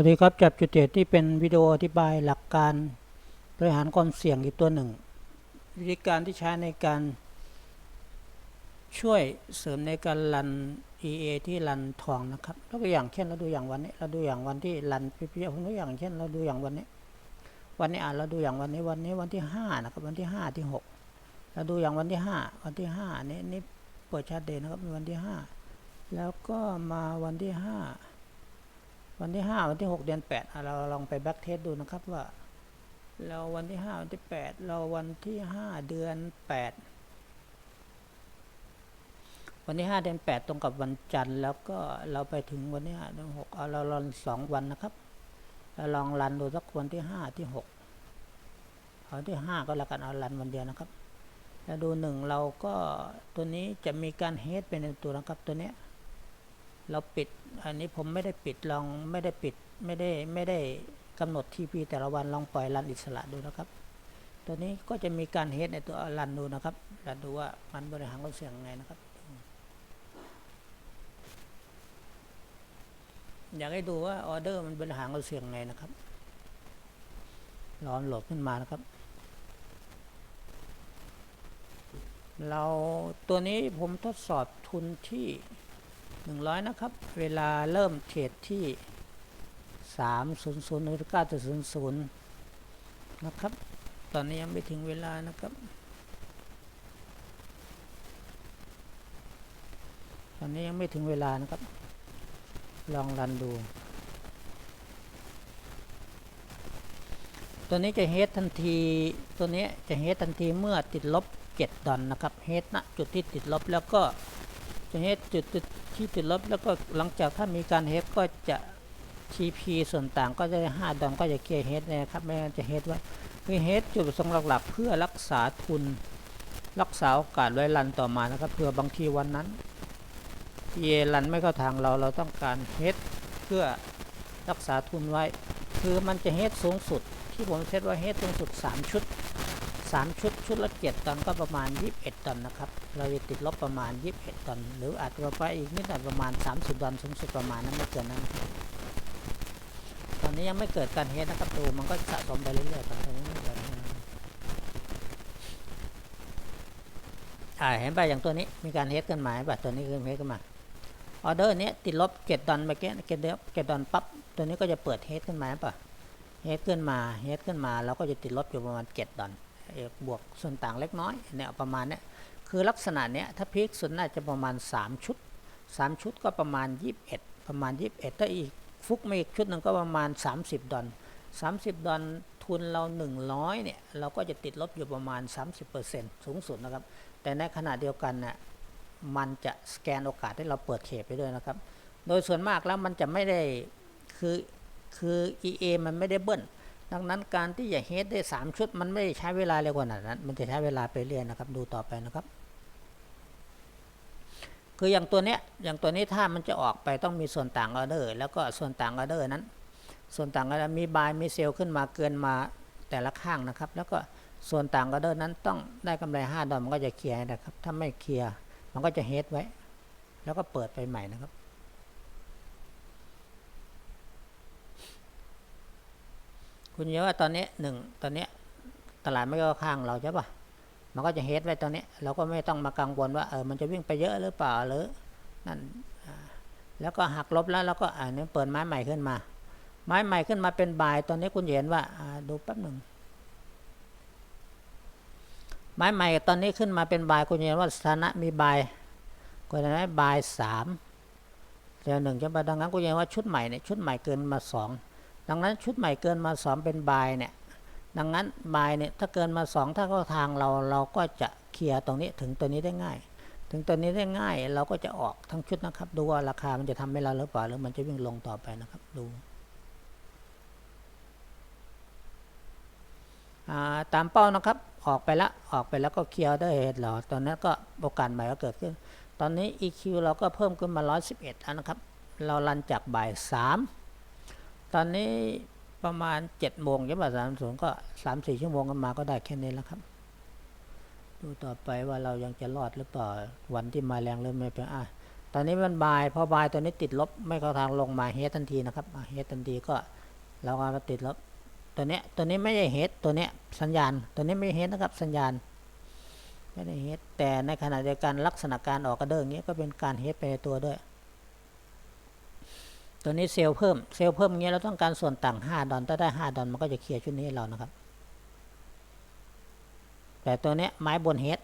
วัสดีครับจับจุดเด่นที่เป็นวิดีโออธิบายหลักการบริหารความเสี่ยงอีกตัวหนึ่ง วิธีการที่ใช้ในการช่วยเสริมในการรัน EA ที่รันทองนะครับแล้วอย่างเช่นเราดูอย่างวันนี้ เราดูอย่างวันที่รันพีพีผมตัวอย่างเช่น เราดูอย่างวันนี้ วันนี้อ่านเราดูอย่างวันนี้วันนี้วันที่ห้านะครับวันที่ห้าที่หกเราดูอย่างวันที่ห้าวันที่ห้านี่นี่เปิดชาร์ตเดย์นะครับเป็นวันที่ห้าแล้วก็มาวันที่ห้า วันที่ห้าวันที่หกเดือนแปดเราลองไปแบ็กเทสดูนะครับว่า เราวันที่ห้าวันที่แปดเราวันที่ห้าเดือนแปดวันที่ห้าเดือนแปดตรงกับวันจันทร์แล้วก็เราไปถึงวันที่ห้าเดือนหกเอาเราลองสองวันนะครับ เราลองรันดูสักวันที่ห้าที่หกเอาที่ห้าก็แล้วกันเอารันวันเดียวนะครับแล้วดูหนึ่งเราก็ตัวนี้จะมีการเฮดเป็นตัวนะครับตัวเนี้ย เราปิด อันนี้ผมไม่ได้ปิดลองไม่ได้ปิดไม่ได้ไม่ได้กำหนดทีพีแต่ละวันลองปล่อยรันอิสระดูนะครับ ตัวนี้ก็จะมีการเฮดในตัวรันดูนะครับรันดูว่ามันบริหารความเสี่ยงไงนะครับ อยากให้ดูว่าออเดอร์มันบริหารความเสี่ยงไงนะครับร้อนโหลดขึ้นมานะครับ เราตัวนี้ผมทดสอบทุนที่ 100 นะครับ เวลาเริ่มเทรดที่ 300.9.00 นะครับ ตอนนี้ยังไม่ถึงเวลานะครับ ตอนนี้ยังไม่ถึงเวลานะครับ ลองรันดู ตัวนี้จะเฮดทันที ตัวนี้จะเฮดทันทีเมื่อติดลบ 7 ดอลนะครับ เฮดณจุดที่ติดลบแล้วก็ จะเฮดจุดจุดที่ติดลบแล้วก็หลังจากถ้ามีการเฮดก็จะ TP ส่วนต่างก็จะได้5ดอลก็จะเคลียร์เฮดนะครับไม่งั้นจะเฮดไว้คือเฮดจุดประสงค์หลักๆ เพื่อรักษาทุนรักษาโอกาสไว้รันต่อมานะครับเพื่อบางทีวันนั้นเยรันไม่เข้าทางเราเราต้องการเฮดเพื่อรักษาทุนไว้ คือมันจะเฮดสูงสุด ที่ผมเซตไว้เฮดสูงสุด 3 ชุด 3 ชุดชุดละ7ตันก็ประมาณ 21 ตันนะครับ เราจะติดลบประมาณ 21 ตัน หรืออาจจะไปอีกนิดหน่อยประมาณ 30 ตันสูงสุดประมาณนั้นไม่เกินนั้นนะตอนนี้ยังไม่เกิดการเฮดนะครับดูมันก็สะสมไปเรื่อยๆตอนนี้ไม่เกิดอ่าเห็นป่ะอย่างตัวนี้มีการเฮดขึ้นมาเห็นป่ะตัวนี้คือเฮดขึ้นมาออเดอร์นี้ติดลบ7ตันเมื่อกี้เก็บเดเก็บตันปั๊บตัวนี้ก็จะเปิดเฮดขึ้นมาเห็นป่ะเฮดขึ้นมาเฮดขึ้นมาเราก็จะติดลบอยู่ประมาณ7ตันเอก บวกส่วนต่างเล็กน้อยเนี่ยประมาณเนี้ยคือลักษณะเนี้ยถ้าพีคสุดน่าจะประมาณ 3 ชุด 3 ชุดก็ประมาณ 21 ประมาณ 21 ถ้าอีกฟุกมาอีกชุดหนึ่งก็ประมาณ 30 ดอล30 ดอลทุนเรา 100เนี่ยเราก็จะติดลบอยู่ประมาณ 30%สูงสุดนะครับ แต่ในขณะเดียวกันน่ะมันจะสแกนโอกาสให้เราเปิดเขตไปด้วยนะครับ โดยส่วนมากแล้วมันจะไม่ได้คือคือ EA มันไม่ได้เบิ้ล ดังนั้นการที่จะเฮดได้ 3 ชุด มันไม่ได้ใช้เวลาเร็วกว่านั้น มันจะใช้เวลาไปเรื่อยนะครับ ดูต่อไปนะครับ คืออย่างตัวเนี้ยอย่างตัวนี้ถ้ามันจะออกไปต้องมีส่วนต่างออเดอร์แล้วก็ส่วนต่างออเดอร์นั้น ส่วนต่างออเดอร์มีบายมีเซลขึ้นมาเกินมาแต่ละข้างนะครับ แล้วก็ส่วนต่างออเดอร์นั้นต้องได้กำไร5ดอลมันก็จะเคลียร์นะครับ ถ้าไม่เคลียร์มันก็จะเฮดไว้ แล้วก็เปิดไปใหม่นะครับ คุณเยอะว่าตอนนี้หนึ่งตอนนี้ตลาดไม่เข้าข้างเราใช่ปะมันก็จะเฮดไว้ตอนนี้ เราก็ไม่ต้องมากังวลว่าเออมันจะวิ่งไปเยอะหรือเปล่าหรือนั่นแล้วก็หักลบแล้วแล้วก็อ่านี้เปิดไม้ใหม่ขึ้นมา ไม้ใหม่ขึ้นมาเป็นบายตอนนี้คุณเห็นว่าดูแป๊บหนึ่งไม้ใหม่ตอนนี้ขึ้นมาเป็นบายคุณเห็นว่าสถานะมีบายก็จะได้บายสามเดี๋ยวหนึ่งจะมาดังนั้นคุณเห็นว่าชุดใหม่เนี่ยชุดใหม่เกินมาสอง ดังนั้นชุดใหม่เกินมาสองเป็นบายเนี่ยดังนั้นบายเนี่ยถ้าเกินมาสองถ้าเข้าทางเราเราก็จะเคลียร์ตรงนี้ถึงตัวนี้ได้ง่าย ถึงตัวนี้ได้ง่ายเราก็จะออกทั้งชุดนะครับ ดูว่าราคามันจะทำให้เราหรือเปล่าหรือมันจะวิ่งลงต่อไปนะครับดูตามเป้านะครับออกไปแล้วออกไปแล้วก็เคลียร์ได้เหตุหรอตอนนั้นก็โอกาสใหม่ก็เกิดขึ้น ตอนนี้ EQ เราก็เพิ่มขึ้นมา 111แล้วนะครับ เราลันจากบ่าย3 ตอนนี้ประมาณ7โมงยังบ่ายสามสูงก็3-4ชั่วโมงกันมาก็ได้แค่นี้แล้วครับ ดูต่อไปว่าเรายังจะรอดหรือเปล่าวันที่มาแรงเริ่มไม่เป็นอะตอนนี้มันบายพอบายตัวนี้ติดลบไม่เข้าทางลงมาเฮดทันทีนะครับเฮดทันทีก็เราก็ติดลบตัวเนี้ยตัวนี้ไม่ใช่เฮดตัวเนี้ยสัญญาณ ตัวนี้ไม่เฮดนะครับสัญญาณไม่ได้เฮดแต่ในขณะเดียวกันลักษณะการออกกระเด้งเงี้ยก็เป็นการเฮดไปตัวด้วย ตัวนี้เซลล์เพิ่มเซลล์เพิ่มเงี้ยเราต้องการส่วนต่าง 5 ดอลถ้าได้ 5 ดอลมันก็จะเคลียร์ชุดนี้ให้เรานะครับ แต่ตัวนี้ไม้บนเฮด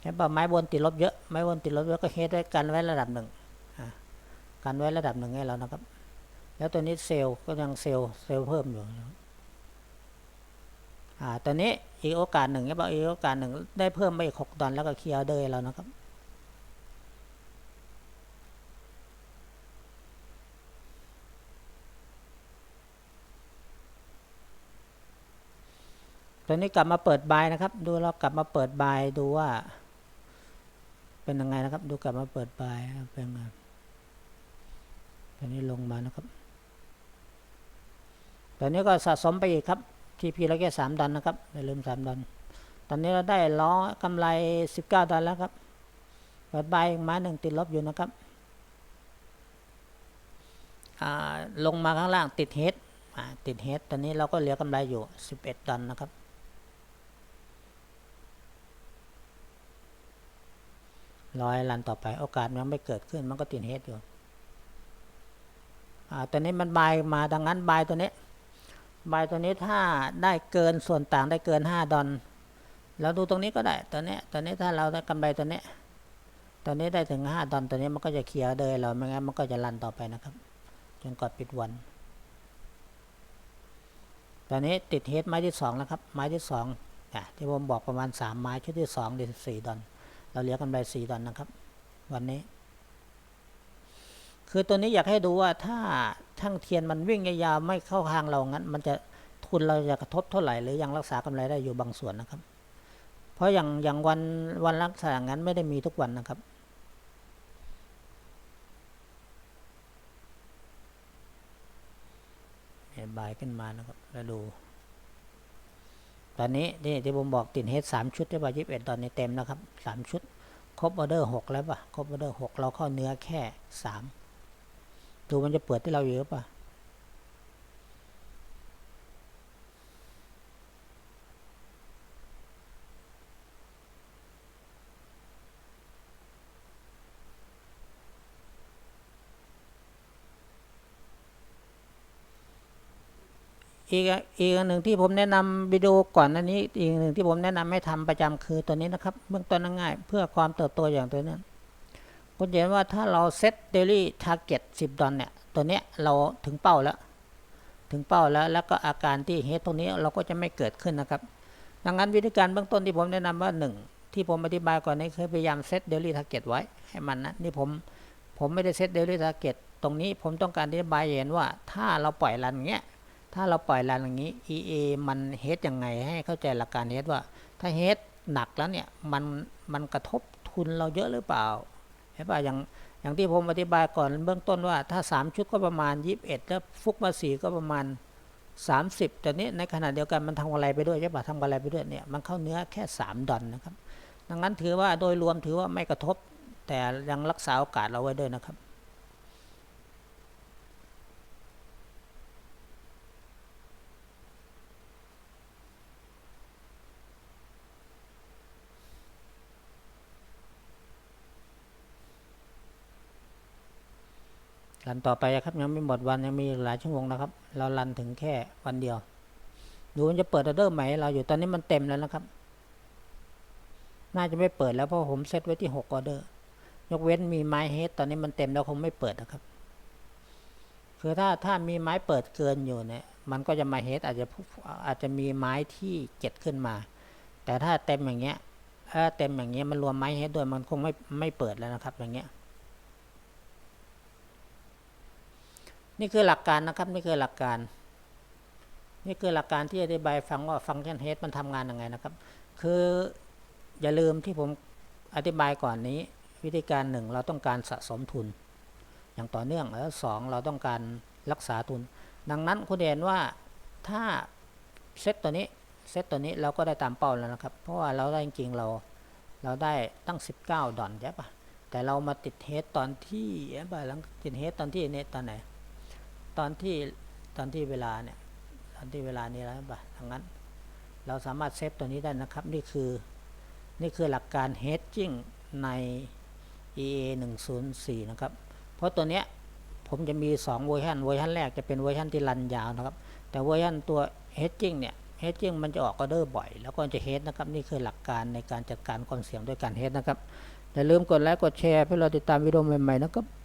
เห็นป่ะไม้บนติดลบเยอะไม้บนติดลบเยอะก็เฮดไว้กันไว้ระดับหนึ่งกันไว้ระดับหนึ่งให้เรานะครับ แล้วตัวนี้เซลล์ก็ยังเซลล์เซลล์เพิ่มอยู่อ่าตัวนี้อีกโอกาสหนึ่งเนี่ยบอกอีกโอกาสหนึ่งได้เพิ่มไปอีกหกดอลแล้วก็เคลียร์เดยเรานะครับ ตอนนี้กลับมาเปิดบายนะครับ ดูเรากลับมาเปิดบายดูว่า เป็นยังไงนะครับ ดูกลับมาเปิดบายเป็นยังไงตอนนี้ลงมานะครับตอนนี้ก็สะสมไปอีกครับทีพีเราแค่สามดอลนะครับอย่าลืมสามดอลตอนนี้เราได้ล้อกำไรสิบเก้าดอลแล้วครับเปิดบายม้หนึ่งติดลบอยู่นะครับลงมาข้างล่างติดเฮดติดเฮดตอนนี้เราก็เหลือกำไรอยู่สิบเอ็ดดอลนะครับ ร้อยลันต่อไปโอกาสมันยังไม่เกิดขึ้นมันก็ติดเฮดอยู่อ่าตัวนี้มันบายมาดังนั้นบายตัวนี้บายตัวนี้ถ้าได้เกินส่วนต่างได้เกิน 5 ดอลเราดูตรงนี้ก็ได้ตัวนี้ตัวนี้ถ้าเราได้กำไรตัวนี้ตัวนี้ได้ถึง 5 ดอลตัวนี้มันก็จะเคลียร์เลยเราไม่งั้นมันก็จะรันต่อไปนะครับจนกว่าปิดวันตอนนี้ติดเฮดไม้ที่ 2 แล้วครับ ไม้ที่2อะที่ผมบอกประมาณ 3 ไม้ชุดที่2ได้14ดอล เราเหลือกำไร4ดอลนะครับ วันนี้ คือตัวนี้อยากให้ดูว่าถ้าช่างเทียนมันวิ่งยาวไม่เข้าทางเรางั้น มันจะทุนเราจะกระทบเท่าไหร่หรือยังรักษากำไรได้อยู่บางส่วนนะครับ เพราะอย่างอย่างวันวันรักษางั้นไม่ได้มีทุกวันนะครับเนี่ยบายขึ้นมานะครับแล้วดู ตอนนี้นี่ที่ผมบอกติดเฮดสามชุดได้ป่ะยี่สิบเอ็ดตอนนี้เต็มนะครับสามชุด ครบออเดอร์หกแล้วป่ะ ครบออเดอร์หกเราเข้าเนื้อแค่สามดูมันจะเปิดที่เราอยู่หรือเปล่ะ อีกอีกหนึ่งที่ผมแนะนำวิดีโอก่อนอันนี้ อีกหนึ่งที่ผมแนะนำให้ทำประจำคือตัวนี้นะครับ เบื้องต้นง่าย เพื่อความเติบโตอย่างตัวนั้คุณเห็นว่าถ้าเราเซตเดลี่ทาร์เก็ต10ดอลเนี่ยตัวเนี้ยเราถึงเป้าแล้ว ถึงเป้าแล้ว แล้วก็อาการที่เฮดตรงนี้เราก็จะไม่เกิดขึ้นนะครับ ดังนั้นวิธีการเบื้องต้นที่ผมแนะนำว่า 1 ที่ผมอธิบายก่อนนี้คือพยายามเซตเดลี่ทาร์เก็ตไว้ให้มันนะนี่ผมผมไม่ได้เซตเดลี่ทาร์เก็ตตรงนี้ผมต้องการอธิบายเห็นว่าถ้าเราปล่อยรันอย่างเงี้ย ถ้าเราปล่อยรันอย่างนี้ EA มันเฮดยังไงให้เข้าใจหลักการเฮดว่า ถ้าเฮดหนักแล้วเนี่ยมันมันกระทบทุนเราเยอะหรือเปล่าเห็นป่ะอย่างอย่างที่ผมอธิบายก่อนเบื้องต้นว่าถ้า 3 ชุดก็ประมาณ 21 แล้วฟุกมาสีก็ประมาณ 30 แต่นี้ในขณะเดียวกันมันทำอะไรไปด้วยใช่ป่ะทำอะไรไปด้วยเนี่ยมันเข้าเนื้อแค่ 3 ดอลนะครับ ดังนั้นถือว่าโดยรวมถือว่าไม่กระทบ แต่ยังรักษาโอกาสเราไว้ด้วยนะครับ รันต่อไปครับยังไม่หมดวันยังมีหลายชั่วโมงนะครับ เรารันถึงแค่วันเดียว ดูมันจะเปิดออเดอร์ใหม่เราอยู่ตอนนี้มันเต็มแล้วนะครับ น่าจะไม่เปิดแล้วเพราะผมเซตไว้ที่หกออเดอร์ ยกเว้นมีไม้เฮดตอนนี้มันเต็มแล้วคงไม่เปิดนะครับ คือถ้าถ้ามีไม้เปิดเกินอยู่เนี่ยมันก็จะมาเฮดอาจจะอาจจะมีไม้ที่เจ็ดขึ้นมา แต่ถ้าเต็มอย่างเงี้ยถ้าเต็มอย่างเงี้ยมันรวมไม้เฮดด้วยมันคงไม่ไม่เปิดแล้วนะครับ อย่างเงี้ย นี่คือหลักการนะครับ นี่คือหลักการ นี่คือหลักการที่อธิบายฟังว่าฟังก์ชันเฮดมันทำงานยังไงนะครับ คืออย่าลืมที่ผมอธิบายก่อนนี้ วิธีการหนึ่งเราต้องการสะสมทุน อย่างต่อเนื่องแล้วสองเราต้องการรักษาทุน ดังนั้นคุณเห็นว่าถ้าเซตตัวนี้เซตตัวนี้เราก็ได้ตามเป้าแล้วนะครับ เพราะว่าเราได้จริงเราเราได้ตั้ง 19 ดอลใช่ปะแต่เรามาติดเฮดตอนที่เอ้ยบ่ายหลังติดเฮดตอนที่เนี่ยตอนไหน ตอนที่ตอนที่เวลาเนี่ยตอนที่เวลานี้แล้วป่ะดังนั้น เราสามารถเซฟตัวนี้ได้นะครับ นี่คือ นี่คือหลักการ hedging ใน EA 104นะครับ เพราะตัวเนี้ยผมจะมี 2 เวอร์ชันเวอร์ชันแรกจะเป็นเวอร์ชันที่รันยาวนะครับ แต่เวอร์ชันตัว hedging เนี่ย hedging มันจะออกออเดอร์บ่อย แล้วก็จะ hedge นะครับ นี่คือหลักการในการจัดการความเสี่ยงด้วยการ hedge นะครับ อย่าลืมกดไลค์กดแชร์เพื่อเราติดตามวิดีโอใหม่ๆนะครับ